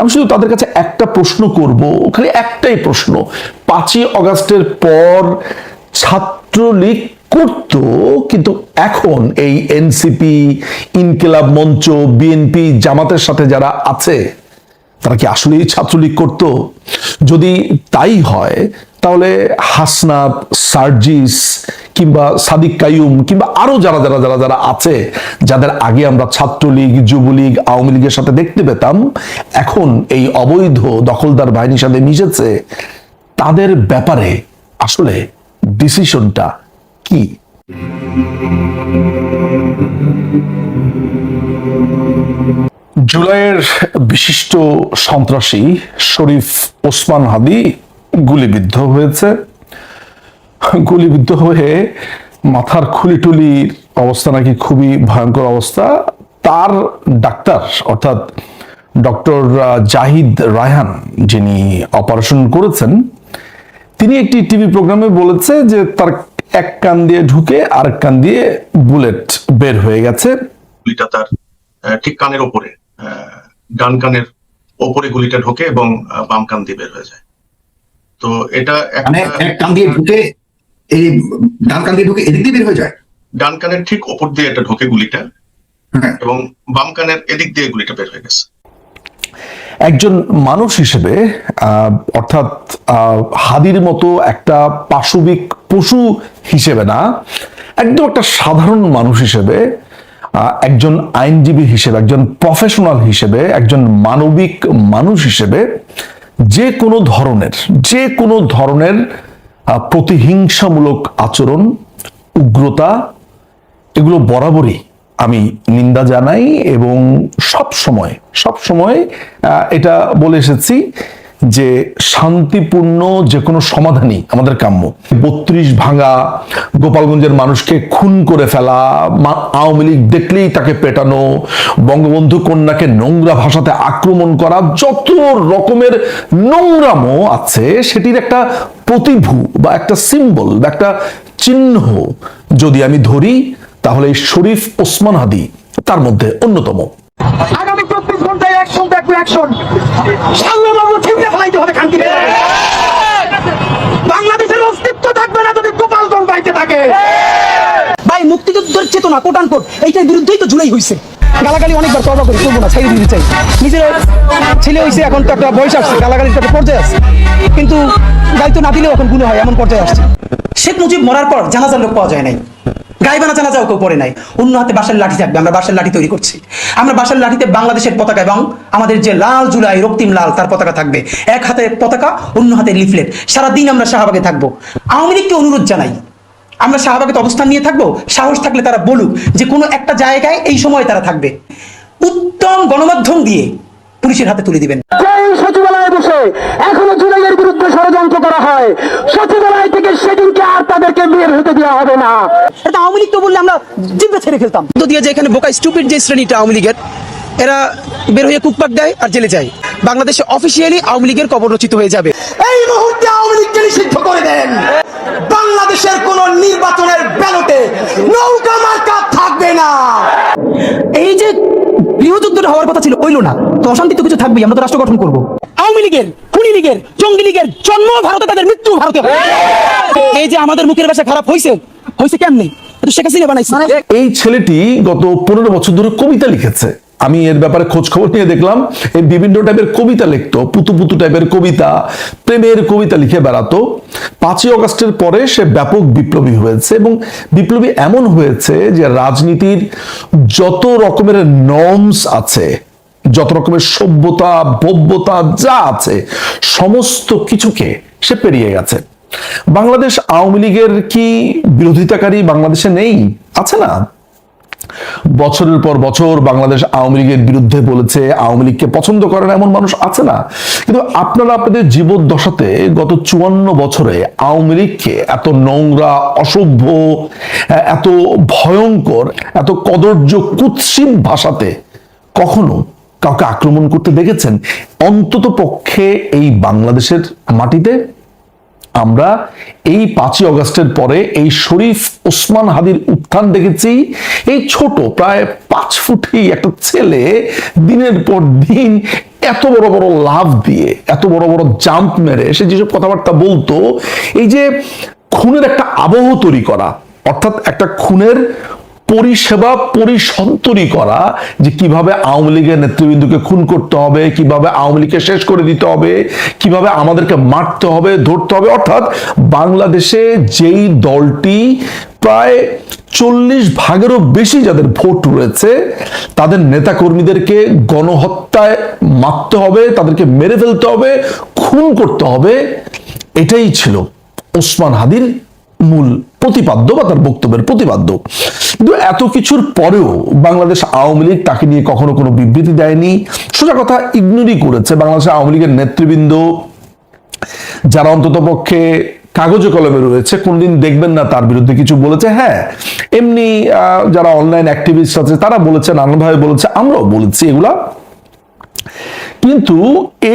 আমি শুধু তাদের কাছে একটা প্রশ্ন করব, খালি একটাই প্রশ্ন। পাঁচই অগাস্টের পর ছাত্রলীগ করত, কিন্তু এখন এই এনসিপি, ইনকিলাব মঞ্চ, বিএনপি জামাতের সাথে যারা আছে, তারা কি আসলেই ছাত্রলীগ করত? যদি তাই হয় তাহলে হাসনাত, সার্জিস কিংবা সাদিক কায়ুম কিংবা আরও যারা যারা যারা যারা আছে, যাদের আগে আমরা ছাত্রলীগ, যুবলীগ, আওয়ামী লীগের সাথে দেখতে পেতাম, এখন এই অবৈধ দখলদার বাহিনীর সাথে মিশেছে, তাদের ব্যাপারে আসলে ডিসিশনটা কি? জুলাইয়ের বিশিষ্ট সন্ত্রাসী শরীফ ওসমান হাদি গুলিবিদ্ধ হয়েছে। গুলিবিদ্ধ হয়ে মাথার খুলিটুলির অবস্থা নাকি খুবই ভয়ঙ্কর অবস্থা। তার ডাক্তার, অর্থাৎ ডক্টর জাহিদ রায়হান যিনি অপারেশন করেছেন, তিনি একটি টিভি প্রোগ্রামে বলেছে যে তার এক কান দিয়ে ঢুকে আরেক কান দিয়ে বুলেট বের হয়ে গেছে। গুলিটা তার ঠিক কানের ওপরে ডান কানের ওপরে গুলিটা ঢোকে এবং বাম কান দিয়ে বের হয়ে যায়। তো এটা মানে একটা এক কান দিয়ে ঢুকে এই ডান কান দিয়ে ঢুকে এদিক দিয়ে বের হয়ে যায়? ডান কানের ঠিক ওপর দিয়ে এটা ঢোকে গুলিটা হ্যাঁ। এবং বাম কানের এদিক দিয়ে গুলিটা বের হয়ে গেছে। একজন মানুষ হিসেবে অর্থাৎ হাদির মতো একটা পাশবিক পশু হিসেবে না একদম একটা সাধারণ মানুষ হিসেবে আহ, একজন আইনজীবী হিসেবে একজন প্রফেশনাল হিসেবে একজন মানবিক মানুষ হিসেবে যে কোনো ধরনের, যে কোনো ধরনের প্রতিহিংসামূলক আচরণ, উগ্রতা, এগুলো বরাবরই আমি নিন্দা জানাই এবং সব সময় সব সময় এটা বলে এসেছি। যে শান্তিপূর্ণ যে কোনো সমাধানই আমাদের কাম্য। বত্রিশ ভাঙা গোপালগঞ্জের মানুষকে খুন করে ফেলা আওয়ামী লীগ দেখলেই তাকে পেটানো, বঙ্গবন্ধু কন্যাকে নোংরা ভাষাতে আক্রমণ করা, যত রকমের নোংরামো আছে, সেটির একটা প্রতিভু বা একটা সিম্বল বা একটা চিহ্ন। যদি আমি ধরি, তাহলে শরীফ ওসমান হাদি তার মধ্যে অন্যতম। অ্যাকশন। ছিঁড়ে ফেলাইতে হবে বাংলাদেশের অস্তিত্ব থাকবে না যদি গোপালগঞ্জ বাইতে থাকে। ভাই মুক্তিযুদ্ধের চেতনা কোটান কোট এইটার বিরুদ্ধেই তো জুলাই হয়েছে গালাগালি অনেকবার তবা করি তবু না ছেড়ে দিতে চাই। নিজের ছেলে হয়েছে এখন তো একটা বয়স আসছে গালাগালির একটা পর্যায়ে আছে কিন্তু দায়িত্ব না দিলেও এখন গুণ হয় এমন পর্যায়ে আসছে। শেখ মুজিব মরার পর জানাজার লোক পাওয়া যায় নাই। গাইবানা জানাজাও কেউ পড়ে নাই। অন্য হাতে বাঁশের লাঠি থাকবে, আমরা বাঁশের লাঠি তৈরি করছি। আমরা বাঁশের লাঠিতে বাংলাদেশের পতাকা এবং আমাদের যে লাল জুলাই, রক্তিম লাল, তার পতাকা থাকবে। এক হাতে পতাকা, অন্য হাতে লিফলেট। সারাদিন আমরা শাহবাগে থাকব। আওয়ামী লীগকে অনুরোধ জানাই, আমরা শাহবাগে অবস্থান নিয়ে থাকব, সাহস থাকলে তারা বলুক যে কোনো একটা জায়গায় এই সময় তারা থাকবে। উত্তম গণমাধ্যম দিয়ে পুলিশের হাতে তুলে দিবেন। এখনও জুলাইয়ের বিরুদ্ধে ষড়যন্ত্র করা হয়। সচিবালয় থেকে সেদিনকে আর তাদেরকে বের হতে দেওয়া হবে না। এটা আওয়ামী লীগ তো বললে আমরা জিব্বে ছেড়ে খেলতাম। তো দিয়ে যে এখানে বোকা স্টুপিড যে শ্রেণীটা আওয়ামী লীগের এরা বের হয়ে কুকপাক দেয় আর জেলে যায়। বাংলাদেশে অফিসিয়ালি আওয়ামী লীগের কবর রচিত হয়ে যাবে। এই মুহূর্তে আওয়ামী লীগকে নিষিদ্ধ করে দেন। বাংলাদেশের কোন নির্বাচনের ব্যালটে নৌকা মার্কা থাকবে না। এই যে গৃহযুদ্ধটা হওয়ার কথা ছিল হইল না। তো অশান্তি তো কিছু থাকবেই আমরা তো রাষ্ট্র গঠন করব। আওয়ামী লীগের খুনি লীগের জঙ্গি লীগের জন্ম ভারতে তাদের মৃত্যু ভারতে এই যে আমাদের মুখের ভাষা খারাপ হয়েছে হয়েছে কেমনি? শেখ হাসিনা বানাইছে। এই ছেলেটি গত পনেরো বছর ধরে কবিতা লিখেছে। আমি এর ব্যাপারে খোঁজ খবর নিয়ে দেখলাম, এই বিভিন্ন টাইপের কবিতা লিখতো, পুতু পুতু টাইপের কবিতা, প্রেমের কবিতা লিখে বেড়াতো। পাঁচই অগস্টের পরে সে ব্যাপক বিপ্লবী হয়েছে এবং বিপ্লবী এমন হয়েছে যে রাজনীতির যত রকমের নর্মস আছে, যত রকমের সভ্যতা, ভব্যতা যা আছে, সমস্ত কিছুকে সে পেরিয়ে গেছে। বাংলাদেশ আওয়ামী লীগের কি বিরোধিতাকারী বাংলাদেশে নেই? আছে না? বছরের পর বছর বাংলাদেশ আওয়ামী লীগের বিরুদ্ধে বলেছে, আওয়ামী লীগকে পছন্দ করে না এমন মানুষ আছে না। কিন্তু আপনারা আপনাদের জীবদ্দশাতে গত চুয়ান্ন বছরে আওয়ামী লীগকে এত নোংরা, অসভ্য, এত ভয়ঙ্কর, এত কদর্য কুৎসিত ভাষাতে কখনো কাউকে আক্রমণ করতে দেখেছেন? অন্তত পক্ষে এই বাংলাদেশের মাটিতে আমরা এই পাঁচই অগস্টের পরে এই শরীফ ওসমান হাদির উত্থান দেখেছি। এই ছোট, প্রায় পাঁচ ফুটি একটা ছেলে দিনের পর দিন এত বড় বড় লাভ দিয়ে, এত বড় বড় জাম্প মেরে সে যেসব কথাবার্তা বলতো, এই যে খুনের একটা আবহ তৈরি করা, অর্থাৎ একটা খুনের পরিষেবা পরিসন্তরি করা যে কীভাবে আওয়ামী লীগের নেতৃবৃন্দকে খুন করতে হবে, কীভাবে আওয়ামী লীগকে শেষ করে দিতে হবে, কীভাবে আমাদেরকে মারতে হবে, ধরতে হবে। অর্থাৎ বাংলাদেশে যেই দলটি প্রায় চল্লিশ ভাগেরও বেশি যাদের ভোট রয়েছে, তাদের নেতাকর্মীদেরকে গণহত্যায় মারতে হবে, তাদেরকে মেরে ফেলতে হবে, খুন করতে হবে, এটাই ছিল ওসমান হাদির মূল প্রতিপাদ্য বা তার বক্তব্যের প্রতিপাদ্য। কিন্তু এত কিছুর পরেও বাংলাদেশ আওয়ামী লীগ তাকে নিয়ে কখনো কোনো বিবৃতি দেয়নি। সোজা কথা, ইগনোরই করেছে বাংলাদেশ আওয়ামী লীগের নেতৃবৃন্দ। যারা অন্তত পক্ষে কাগজে কলমে রয়েছে, কোনদিন দেখবেন না তার বিরুদ্ধে কিছু বলেছে। হ্যাঁ এমনি যারা অনলাইন অ্যাক্টিভিস্ট আছে, তারা বলেছে, নানানভাবে বলেছে, আমরাও বলেছি এগুলা। কিন্তু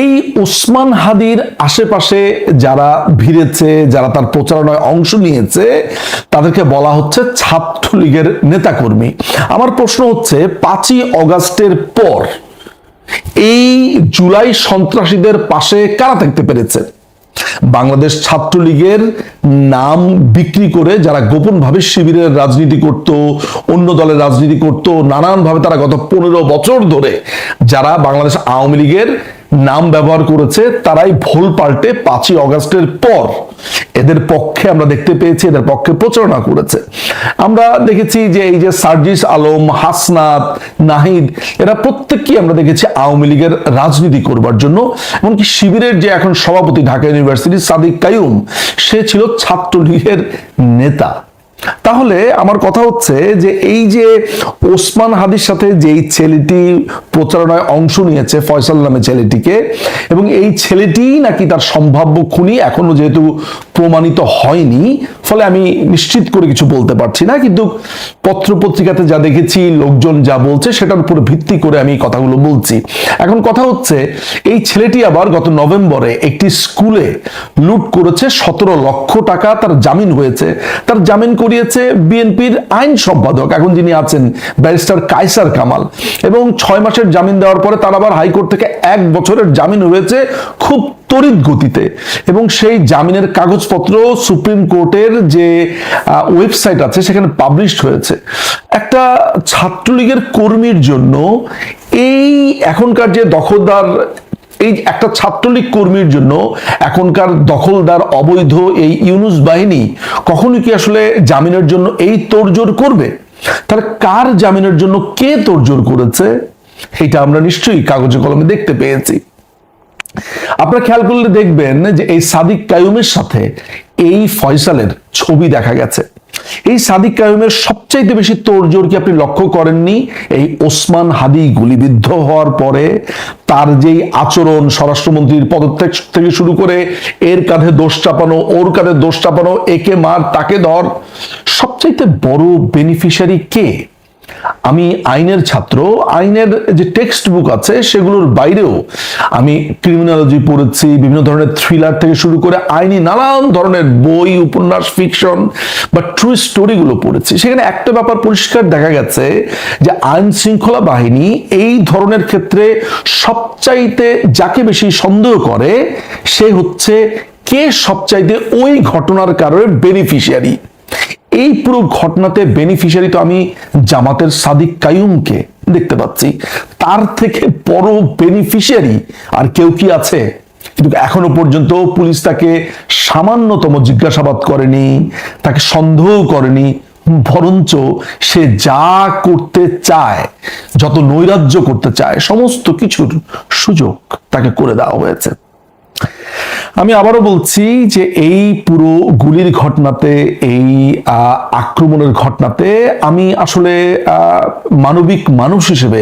এই উসমান হাদির আশেপাশে যারা ভিড়েছে, যারা তার প্রচারণায় অংশ নিয়েছে, তাদেরকে বলা হচ্ছে ছাত্রলীগের নেতাকর্মী। আমার প্রশ্ন হচ্ছে, পাঁচই অগাস্টের পর এই জুলাই সন্ত্রাসীদের পাশে কারা থাকতে পেরেছে? বাংলাদেশ ছাত্রলীগের নাম বিক্রি করে যারা গোপনভাবে শিবিরের রাজনীতি করত, অন্য দলের রাজনীতি করত, নানানভাবে তারা গত পনেরো বছর ধরে যারা বাংলাদেশ আওয়ামী লীগের নাম ব্যবহার করেছে, তারাই ভোল পাল্টে পাঁচই অগাস্টের পর এদের পক্ষে আমরা দেখতে পেয়েছি, এদের পক্ষে প্রচারণা করেছে। আমরা দেখেছি যে এই যে সার্জিস আলম, হাসনাত, নাহিদ, এরা প্রত্যেককে আমরা দেখেছি আওয়ামী লীগের রাজনীতি করবার জন্য। এমনকি শিবিরের যে এখন সভাপতি ঢাকা ইউনিভার্সিটির সাদিক কায়ুম সে ছিল ছাত্রলীগের নেতা। তাহলে আমার কথা হচ্ছে যে এই যে ওসমান হাদির সাথে যেই ছেলেটি প্রচারণায় অংশ নিয়েছে, ফয়সাল নামে ছেলেটিকে, এবং এই ছেলেটি নাকি তার সম্ভাব্য খুনি এখনও যেহেতু প্রমাণিত হয়নি, ফলে আমি নিশ্চিত করে কিছু বলতে পারছি না, কিন্তু পত্র পত্রিকাতে যা দেখেছি, লোকজন যা বলছে, সেটার উপর ভিত্তি করে আমি কথাগুলো বলছি। এখন কথা হচ্ছে, এই ছেলেটি আবার গত নভেম্বরে একটি স্কুলে লুট করেছে, সতেরো লক্ষ টাকা তার জামিন হয়েছে। তার জামিন করিয়েছে বিএনপির আইন সম্পাদক। এখন যিনি আছেন ব্যারিস্টার কায়সার কামাল। এবং ছয় মাসের জামিন দেওয়ার পরে তার আবার হাইকোর্ট থেকে এক বছরের জামিন হয়েছে খুব তড়িৎ গতিতে। এবং সেই জামিনের কাগজপত্র সুপ্রিম কোর্টের যে ওয়েবসাইট আছে সেখানে পাবলিশড হয়েছে। একটা ছাত্রলীগের কর্মীর জন্য এই এখনকার যে দখলদার এই একটা ছাত্রলীগ কর্মীর জন্য এখনকার দখলদার অবৈধ এই ইউনুস বাহিনী কখনো কি আসলে জামিনের জন্য এই তোড়জোড় করবে? তার কার জামিনের জন্য কে তোড়জোড় করেছে? এটা আমরা নিশ্চয়ই কাগজে কলমে দেখতে পেয়েছি। আপনারা খেয়াল করলে দেখবেন যে এই সাদিক কায়ুমের সাথে এই ফয়সালের ছবি দেখা গেছে। এই সাদিক কায়ুমের সবচাইতে বেশি তোড়জোড় কি আপনি লক্ষ্য করেননি? এই ওসমান হাদি গুলিবিদ্ধ হওয়ার পরে তার যেই আচরণ স্বরাষ্ট্রমন্ত্রীর পদত্যাগ থেকে শুরু করে, এর কাঁধে দোষ চাপানো, ওর কাঁধে দোষ চাপানো, একে মার, তাকে ধর, সবচাইতে বড় বেনিফিশিয়ারি কে? আমি আইনের ছাত্র, আইনের যে টেক্সট বুক আছে সেগুলোর বাইরেও আমি ক্রিমিনোলজি পড়েছি, বিভিন্ন ধরনের থ্রিলার থেকে শুরু করে আইনি নানান ধরনের বই, উপন্যাস ফিকশন বা ট্রু স্টোরিগুলো পড়েছি। সেখানে একটা ব্যাপার পরিষ্কার দেখা গেছে যে আইন শৃঙ্খলা বাহিনী এই ধরনের ক্ষেত্রে সবচাইতে যাকে বেশি সন্দেহ করে সে হচ্ছে কে সবচাইতে ওই ঘটনার কারণে বেনিফিশিয়ারি এই পুরো ঘটনাতে বেনিফিশিয়ারি তো আমি জামাতের সাদিক কায়ুমকে দেখতে পাচ্ছি। তার থেকে বড় বেনিফিশিয়ারি আর কেউ কি আছে? কিন্তু এখনও পর্যন্ত পুলিশ তাকে সামান্যতম জিজ্ঞাসাবাদ করেনি, তাকে সন্দেহ করেনি, বরঞ্চ সে যা করতে চায়, যত নৈরাজ্য করতে চায়, সমস্ত কিছুর সুযোগ তাকে করে দেওয়া হয়েছে। আমি আবারও বলছি যে এই পুরো গুলির ঘটনাতে, এই আক্রমণের ঘটনাতে আমি আসলে মানবিক মানুষ হিসেবে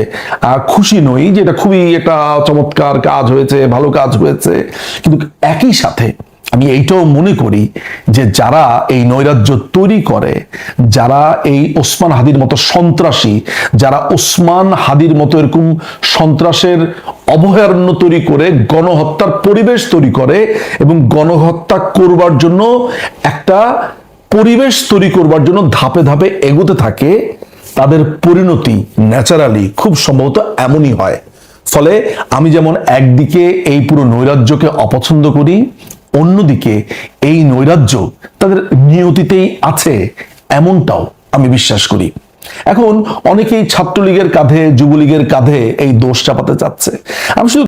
খুশি নই যে এটা খুবই একটা চমৎকার কাজ হয়েছে, ভালো কাজ হয়েছে। কিন্তু একই সাথে আমি এইটাও মনে করি যে যারা এই নৈরাজ্য তৈরি করে, যারা এই ওসমান হাদির মতো সন্ত্রাসী, যারা ওসমান হাদির মতো এরকম সন্ত্রাসের অভয়ারণ্য তৈরি করে, গণহত্যার পরিবেশ তৈরি করে এবং গণহত্যা করবার জন্য একটা পরিবেশ তৈরি করবার জন্য ধাপে ধাপে এগোতে থাকে, তাদের পরিণতি ন্যাচারালি খুব সম্ভবত এমনই হয়। ফলে আমি যেমন একদিকে এই পুরো নৈরাজ্যকে অপছন্দ করি অন্যদিকে এই নৈরাজ্য তাদের নিয়তিতেই আছে, এমনটাও আমি বিশ্বাস করি। এখন অনেকেই ছাত্রলীগের কাঁধে, যুবলীগের কাঁধে এই দোষ চাপাতে চাচ্ছে। আমি শুধু